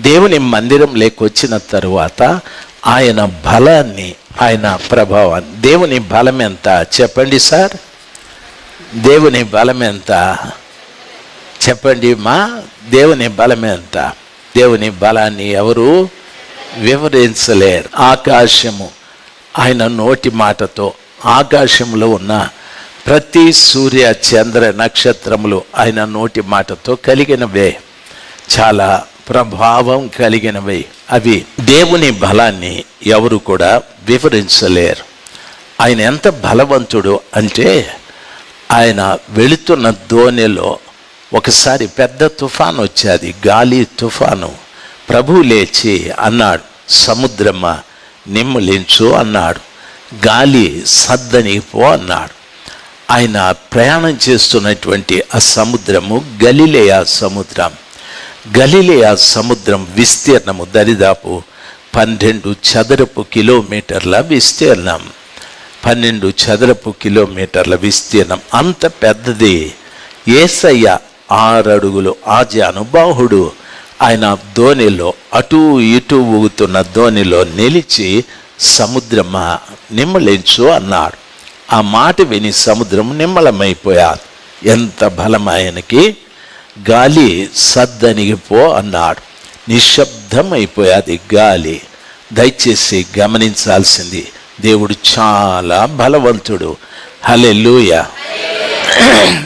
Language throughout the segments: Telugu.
దేవుని మందిరం లేకొచ్చిన తరువాత ఆయన బలాన్ని ఆయన ప్రభావాన్ని. దేవుని బలం ఎంత? చెప్పండి సార్. దేవుని బలం ఎంత? చెప్పండి మా దేవుని బలం ఎంత? దేవుని బలాన్ని ఎవరు వివరించలేరు. ఆకాశము ఆయన నోటి మాటతో ఆకాశంలో ఉన్న ప్రతి సూర్య చంద్ర నక్షత్రములు ఆయన నోటి మాటతో కలిగినవే. చాలా ప్రభావం కలిగినవి. అవి దేవుని బలాన్ని ఎవరు కూడా వివరించలేరు. ఆయన ఎంత బలవంతుడు అంటే ఆయన వెళుతున్న దోణిలో ఒకసారి పెద్ద తుఫాను వచ్చేది. గాలి తుఫాను. ప్రభు లేచి అన్నాడు సముద్రమా నిమ్మలించు అన్నాడు. గాలి సద్దని పో అన్నాడు. ఆయన ప్రయాణం చేస్తున్నటువంటి ఆ సముద్రము గలిలేయ సముద్రం. గలిలేయ సముద్రం విస్తీర్ణము దరిదాపు పన్నెండు చదరపు కిలోమీటర్ల విస్తీర్ణం. పన్నెండు చదరపు కిలోమీటర్ల విస్తీర్ణం. అంత పెద్దది. ఏసయ్య ఆరడుగులు అడుగులు ఆజానుబాహుడు ఆయన ధోనిలో అటు ఇటు ఊగుతున్న ధోనిలో నిలిచి సముద్రమా నిమ్మలించు అన్నాడు. ఆ మాట విని సముద్రం నిమ్మలమైపోయారు ఎంత బలం ఆయనకి? గాలి సద్దనిగిపో అన్నాడు. నిశ్శబ్దం అయిపోయాది గాలి. దయచేసి గమనించాల్సింది దేవుడు చాలా బలవంతుడు. హలెలూయ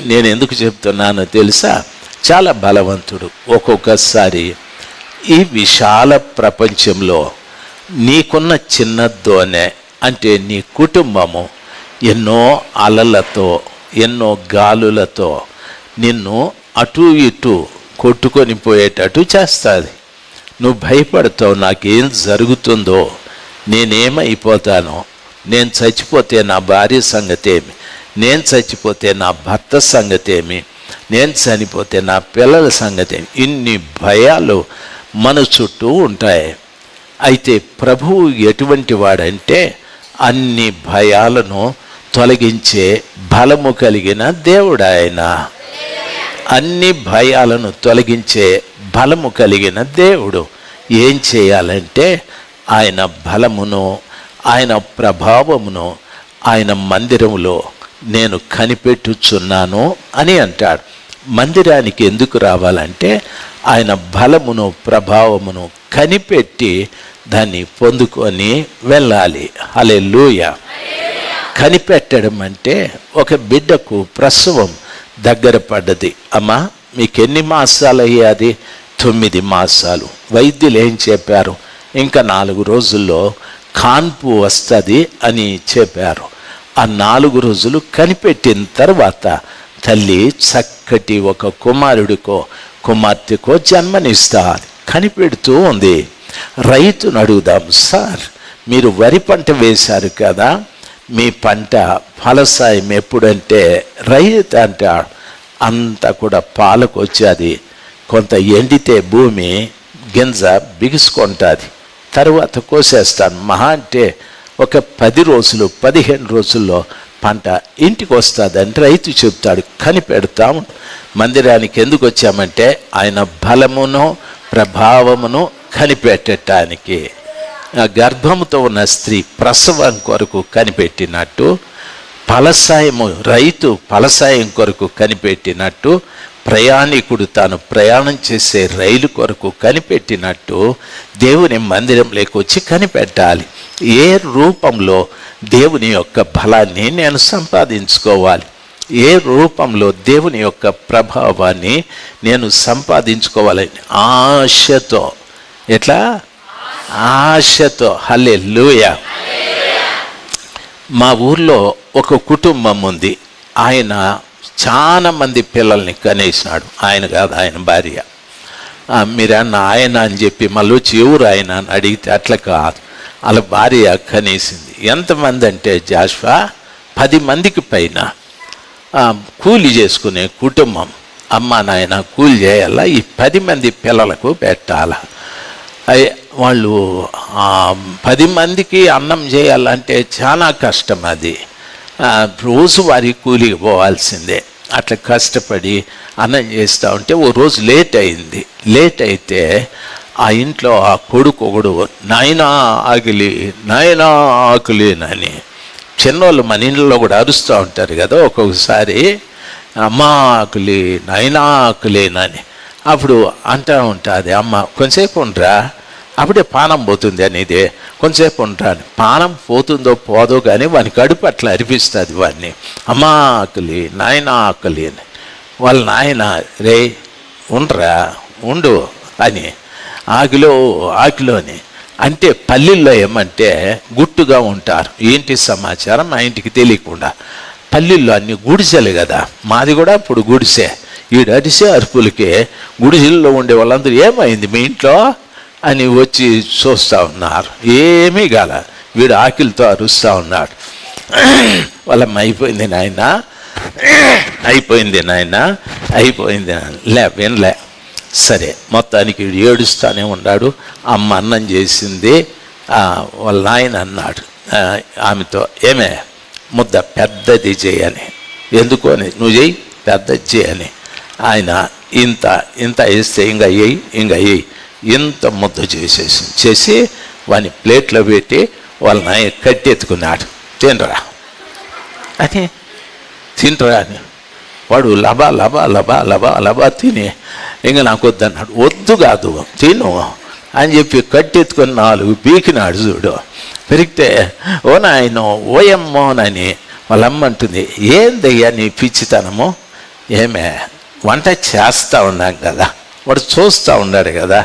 నేను ఎందుకు చెప్తున్నానో తెలుసా? చాలా బలవంతుడు. ఒక్కొక్కసారి ఈ విశాల ప్రపంచంలో నీకున్న చిన్న దోనె అంటే నీ కుటుంబము ఎన్నో అలలతో ఎన్నో గాలులతో నిన్ను అటు ఇటు కొట్టుకొని పోయేటట్టు చేస్తుంది. నువ్వు భయపడతావు నాకేం జరుగుతుందో నేనేమైపోతానో నేను చచ్చిపోతే నా భార్య సంగతేమి నేను చచ్చిపోతే నా భర్త సంగతేమి నేను చనిపోతే నా పిల్లల సంగతేమి ఇన్ని భయాలు మన చుట్టూ ఉంటాయి. అయితే ప్రభువు ఎటువంటి వాడంటే అన్ని భయాలను తొలగించే బలము కలిగిన దేవుడు ఆయన. అన్ని భయాలను తొలగించే బలము కలిగిన దేవుడు. ఏం చేయాలంటే ఆయన బలమును ఆయన ప్రభావమును ఆయన మందిరములో నేను కనిపెట్టుచున్నాను అని అంటాడు. మందిరానికి ఎందుకు రావాలంటే ఆయన బలమును ప్రభావమును కనిపెట్టి దాన్ని పొందుకొని వెళ్ళాలి. అలే కనిపెట్టడం అంటే ఒక బిడ్డకు ప్రసవం దగ్గర పడ్డది. అమ్మా మీకు ఎన్ని మాసాలు అయ్యాది తొమ్మిది మాసాలు. వైద్యులు ఏం చెప్పారు? ఇంకా నాలుగు రోజుల్లో కాన్పు వస్తుంది అని చెప్పారు. ఆ నాలుగు రోజులు కనిపెట్టిన తర్వాత తల్లి చక్కటి ఒక కుమారుడికో కుమార్తెకో జన్మనిస్తారు కనిపెడుతూ ఉంది. రైతును అడుగుదాం సార్ మీరు వరి పంట వేశారు కదా? మీ పంట ఫలసాయం ఎప్పుడంటే రైతు అంటాడు అంతా కూడా పాలకు వచ్చేది కొంత ఎండితే భూమి గింజ బిగుసుకుంటుంది. తర్వాత కోసేస్తాను. మహా అంటే ఒక పది రోజులు పదిహేను రోజుల్లో పంట ఇంటికి వస్తుందని రైతు చెప్తాడు. కనిపెడతాం. మందిరానికి ఎందుకు వచ్చామంటే ఆయన బలమును ప్రభావమును కనిపెట్టడానికి గర్భముతో ఉన్న స్త్రీ ప్రసవం కొరకు కనిపెట్టినట్టు ఫలసాయము రైతు ఫలసాయం కొరకు కనిపెట్టినట్టు ప్రయాణికుడు తాను ప్రయాణం చేసే రైలు కొరకు కనిపెట్టినట్టు దేవుని మందిరంలోకి వచ్చి కనిపెట్టాలి. ఏ రూపంలో దేవుని యొక్క బలాన్ని నేను సంపాదించుకోవాలి? ఏ రూపంలో దేవుని యొక్క ప్రభావాన్ని నేను సంపాదించుకోవాలని ఆశతో. ఎట్లా? ఆశతో హలే లూయ మా ఊర్లో ఒక కుటుంబం ఉంది. ఆయన చాలా మంది పిల్లల్ని కనేసినాడు. ఆయన కాదు ఆయన భార్య. మీరన్న ఆయన అని చెప్పి మళ్ళీ వచ్చి ఎవరు ఆయన అని అడిగితే అట్లా కాదు. వాళ్ళ భార్య కనేసింది. ఎంతమంది అంటే జాష్వా పది మందికి పైన కూలి చేసుకునే కుటుంబం. అమ్మ నాయన కూలి చేయాలా? ఈ పది మంది పిల్లలకు పెట్టాల? వాళ్ళు పది మందికి అన్నం చేయాలంటే చాలా కష్టం అది. రోజు వారి కూలికి పోవాల్సిందే. అట్లా కష్టపడి అన్నం చేస్తూ ఉంటే ఓ రోజు లేట్ అయింది. లేట్ అయితే ఆ ఇంట్లో ఆ కొడుకు ఒకడు నాయనా ఆకిలి నాయనా ఆకులేనని చిన్నోళ్ళు మన ఇంట్లో కూడా అరుస్తూ ఉంటారు కదా ఒక్కొక్కసారి. అమ్మ ఆకులి నాయనా ఆకులేనని అప్పుడు అంటూ ఉంటుంది. అమ్మ కొంచెంసేపు ఉండరా అప్పుడే పానం పోతుంది అనేది కొంచెంసేపు ఉంటాను. పానం పోతుందో పోదో కానీ వాని కడుపు అట్లా అరిపిస్తుంది వాడిని అమ్మా ఆకలి నాయన ఆకలి అని. వాళ్ళ నాయన రే ఉండరా ఉండు అని. ఆకిలో ఆకిలో అని. అంటే పల్లెల్లో ఏమంటే గుట్టుగా ఉంటారు. ఏంటి సమాచారం? మా ఇంటికి తెలియకుండా. పల్లెల్లో అన్ని గుడిసెలు కదా. మాది కూడా ఇప్పుడు గుడిసె. ఈ అరిసే అరుపులకి గుడిసెల్లో ఉండే వాళ్ళందరూ ఏమైంది మీ ఇంట్లో? అని వచ్చి చూస్తూ ఉన్నారు. ఏమీ కాల వీడు ఆకిలితో అరుస్తూ ఉన్నాడు. వాళ్ళమ్మ అయిపోయింది నాయన అయిపోయింది నాయన అయిపోయింది లే వినలే. సరే మొత్తానికి వీడు ఏడుస్తూనే ఉన్నాడు. అమ్మ అన్నం చేసింది. వాళ్ళ నాయన అన్నాడు. ఆమెతో ఏమే ముద్ద పెద్దది చేయని. ఎందుకు అని నువ్వు చెయ్యి పెద్దది చేయని. ఆయన ఇంత ఇంత వేస్తే ఇంకా అయ్యి ఇంకా అయ్యి ఇంత ముద్ద చేసేసి చేసి వాని ప్లేట్లో పెట్టి వాళ్ళ నాయ కట్టెత్తుకున్నాడు. తినరా? అని తింటరా అని. వాడు లబా లబా లబా లబా లబా తిని ఇంకా నాకు వద్దన్నాడు. వద్దు కాదు తిను అని చెప్పి కట్టెత్తుకొని నాలుగు పీకినాడు చూడు. పెరిగితే ఓ నాయనో ఓయమ్మోనని వాళ్ళ అమ్మ అంటుంది. ఏందయ్యా నీ పిచ్చితనము? ఏమే వంట చేస్తూ ఉన్నాం కదా. వాడు చూస్తూ ఉన్నాడు కదా.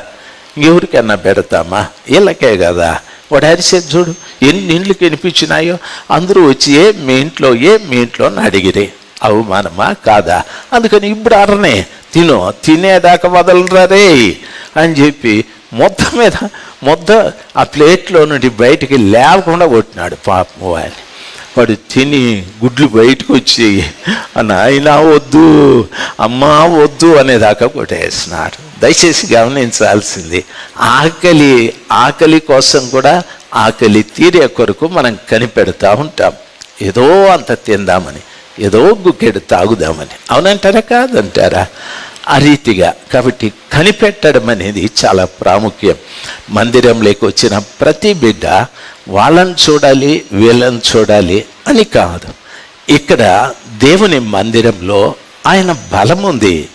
ఎవరికైనా పెడతామా? వీళ్ళకే కదా. వాడు అరిసేది చూడు ఎన్ని ఇండ్లు కనిపించినాయో అందరూ వచ్చి ఏ మీ ఇంట్లో ఏ మీ ఇంట్లో అని అడిగిరే. అవమానమా? కాదా? అందుకని ఇప్పుడు అరనే తిను తినేదాకా వదలరా రే అని చెప్పి మొత్తం మీద మొత్తం ఆ ప్లేట్లో నుండి బయటికి లేకుండా కొట్టినాడు పాపం వాడిని. వాడు తిని గుడ్లు బయటకు వచ్చి నాయన వద్దు అమ్మా వద్దు అనేదాకా కొట్టేసినాడు. దయచేసి గమనించాల్సింది ఆకలి ఆకలి కోసం కూడా ఆకలి తీరే కొరకు మనం కనిపెడతా ఉంటాం. ఏదో అంత తిందామని ఏదో గుక్కెడు తాగుదామని. అవునంటారా కాదంటారా? ఆ రీతిగా కాబట్టి కనిపెట్టడం అనేది చాలా ప్రాముఖ్యం. మందిరంలోకి వచ్చిన ప్రతి బిడ్డ వాళ్ళని చూడాలి వీళ్ళని చూడాలి అని కాదు. ఇక్కడ దేవుని మందిరంలో ఆయన బలం ఉంది.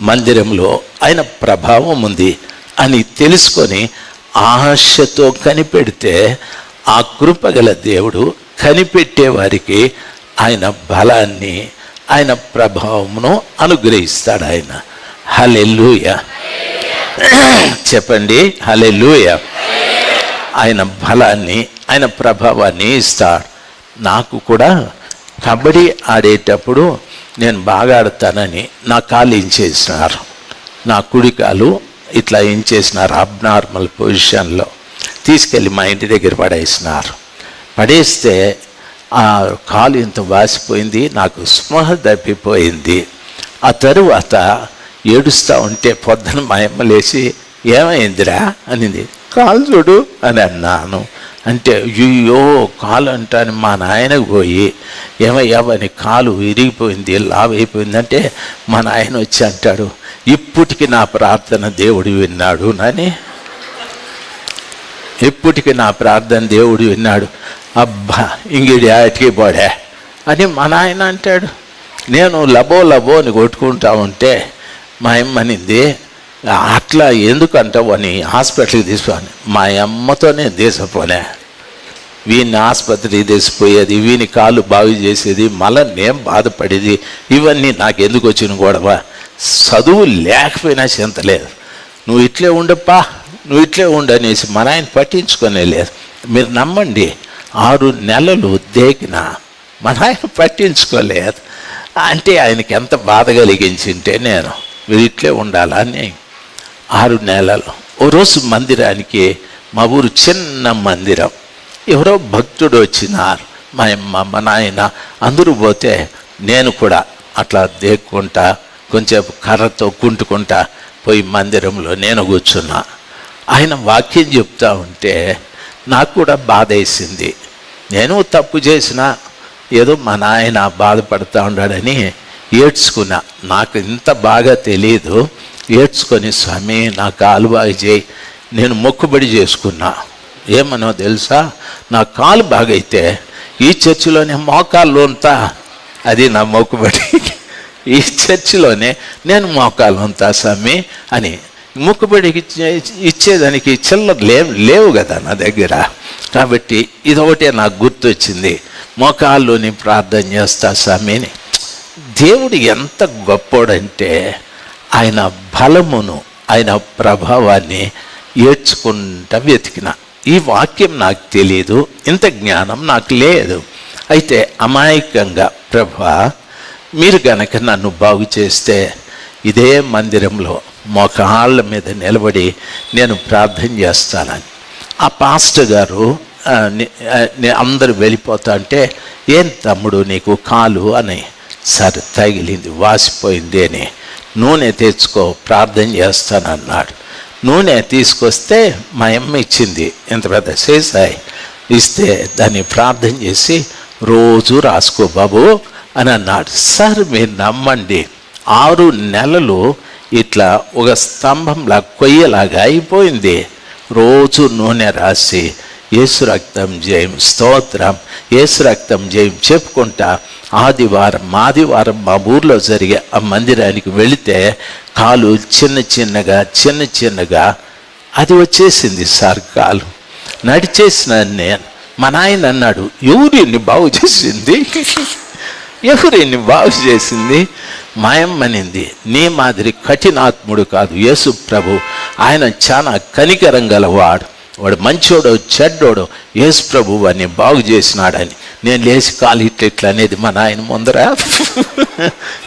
మందిరంలో ఆయన ప్రభావం ఉంది అని తెలుసుకొని ఆశతో కనిపెడితే ఆ కృపగల దేవుడు కనిపెట్టే వారికి ఆయన బలాన్ని ఆయన ప్రభావమును అనుగ్రహిస్తాడు ఆయన. హలెల్లుయ. చెప్పండి హలెల్లుయ. ఆయన బలాన్ని ఆయన ప్రభావాన్ని ఇస్తాడు. నాకు కూడా కబడ్డీ ఆడేటప్పుడు నేను బాగా ఆడతానని నా కాలు ఇంచేసినారు నా కుడి కాలు ఇట్లా ఇంచేసినారు అబ్నార్మల్ పొజిషన్లో తీసుకెళ్ళి మా ఇంటి దగ్గర పడేసినారు. పడేస్తే ఆ కాలు ఇంత వాసిపోయింది నాకు స్పృహ తప్పిపోయింది. ఆ తరువాత ఏడుస్తూ ఉంటే పొద్దున మా అమ్మ లేచి ఏమైందిరా? అనింది. కాలు చూడు అని అన్నాను. అంటే అయ్యో కాలు అంటాను మా నాయనకు పోయి ఏమయ్యా అని కాలు విరిగిపోయింది లావైపోయింది అంటే మా నాయన వచ్చి అంటాడు ఇప్పటికి నా ప్రార్థన దేవుడు విన్నాడు నాని. ఇప్పటికి నా ప్రార్థన దేవుడు విన్నాడు. అబ్బా ఇంగిడి ఆటికి పోడే? అని మా నాయన అంటాడు. నేను లబో లబో అని కొట్టుకుంటా ఉంటే మా అమ్మ అట్లా ఎందుకు అంటావు అని హాస్పిటల్కి తీసుకొని మా అమ్మతోనే దేశపోలే వీని ఆసుపత్రికి తెసిపోయేది వీని కాళ్ళు బాగు చేసేది మళ్ళీ నేను బాధపడేది ఇవన్నీ నాకు ఎందుకు వచ్చిన గొడవ? చదువు లేకపోయినా చింతలేదు నువ్వు ఇట్లే ఉండప్పా నువ్వు ఇట్లే ఉండు అనేసి మన ఆయన పట్టించుకునే లేదు. మీరు నమ్మండి ఆరు నెలలు దేకిన మన ఆయన పట్టించుకోలేదు. అంటే ఆయనకి ఎంత బాధ కలిగించింటే నేను మీరు ఇట్లే ఉండాలని ఆరు నెలలు. ఓ రోజు మందిరానికి మా ఊరు చిన్న మందిరం. ఎవరో భక్తుడు వచ్చినారు. మా అమ్మ మా నాయన అందరూ పోతే నేను కూడా అట్లా దేక్కుంటా కొంచెం కర్రతో కుంటుకుంటా పోయి మందిరంలో నేను కూర్చున్నా. ఆయన వాక్యం చెప్తా ఉంటే నాకు కూడా బాధ వేసింది నేను తప్పు చేసిన ఏదో మా నాయన బాధపడుతూ ఉన్నాడని ఏడ్చుకున్నా. నాకు ఇంత బాగా తెలియదు ఏడ్చుకొని స్వామి నా కాలు బాగు చేయి నేను మొక్కుబడి చేసుకున్నా. ఏమనో తెలుసా? నా కాలు బాగైతే ఈ చర్చిలోనే మోకాళ్ళు ఉంటా అది నా మొక్కుబడి. ఈ చర్చిలోనే నేను మోకాళ్ళు ఉంటా స్వామి అని మొక్కుబడికి ఇచ్చేదానికి చిల్లర లేవు లేవు కదా నా దగ్గర. కాబట్టి ఇదొకటే నాకు గుర్తొచ్చింది. మోకాల్లోని ప్రార్థన చేస్తా స్వామిని. దేవుడు ఎంత గొప్పోడంటే ఆయన బలమును ఆయన ప్రభావాన్ని ఏడ్చుకుంటా వెతికిన. ఈ వాక్యం నాకు తెలియదు ఇంత జ్ఞానం నాకు లేదు. అయితే అమాయకంగా ప్రభా మీరు గనక నన్ను బాగు చేస్తే ఇదే మందిరంలో మోకాళ్ళ మీద నిలబడి నేను ప్రార్థన చేస్తానని. ఆ పాస్టర్ గారు అందరూ వెళ్ళిపోతా అంటే ఏం తమ్ముడు నీకు కాలు అని సరే తగిలింది వాసిపోయింది అని నూనె తెచ్చుకో ప్రార్థన చేస్తానన్నాడు. నూనె తీసుకొస్తే మా అమ్మ ఇచ్చింది ఇంత పెద్ద సేసాయి ఇస్తే దాన్ని ప్రార్థన చేసి రోజు రాసుకో బాబు అని అన్నాడు. సార్ మీరు నమ్మండి ఆరు నెలలు ఇట్లా ఒక స్తంభంలా కొయ్యలాగా అయిపోయింది. రోజు నూనె రాసి ఏసు రక్తం జయం స్తోత్రం. ఏసు రక్తం జయం చెప్పుకుంటా ఆదివారం ఆదివారం మా ఊర్లో జరిగే ఆ మందిరానికి వెళితే కాలు చిన్న చిన్నగా చిన్న చిన్నగా అది వచ్చేసింది సార్ కాలు. నడిచేసిన నేను మా నాయన అన్నాడు ఎవరిని బాగు చేసింది? ఎవరిని బాగు చేసింది? మాయమ్మనింది నీ మాదిరి కఠినాత్ముడు కాదు యేసు ప్రభు. ఆయన చాలా కనికరం గలవాడు. వాడు మంచోడో చెడ్డోడో యేసు ప్రభు వాడిని బాగు చేసినాడని. నేను లేచి కాలు ఇట్ల ఇట్లా అనేది మా నాయన ముందర.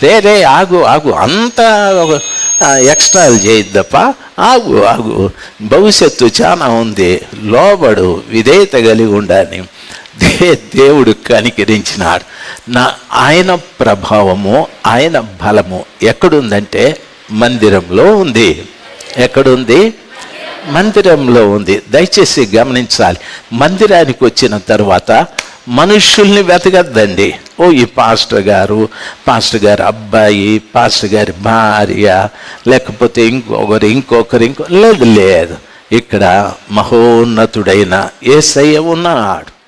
రే రే ఆగు ఆగు. అంతా ఎక్స్ట్రాలు చేయొద్దప్ప. ఆగు ఆగు. భవిష్యత్తు చాలా ఉంది. లోబడు విధేయత కలిగి ఉండాలని దే దేవుడు కనికరించినాడు. నా ఆయన ప్రభావము ఆయన బలము ఎక్కడుందంటే మందిరంలో ఉంది. ఎక్కడుంది? మందిరంలో ఉంది. దయచేసి గమనించాలి. మందిరానికి వచ్చిన తర్వాత మనుషుల్ని వెతకద్దండి. ఓ ఈ పాస్టర్ గారు పాస్టర్ గారి అబ్బాయి పాస్టర్ గారి భార్య లేకపోతే ఇంకొకరు ఇంకొకరు ఇంకో లేదు లేదు. ఇక్కడ మహోన్నతుడైన ఏసయ్య ఉన్నాడు.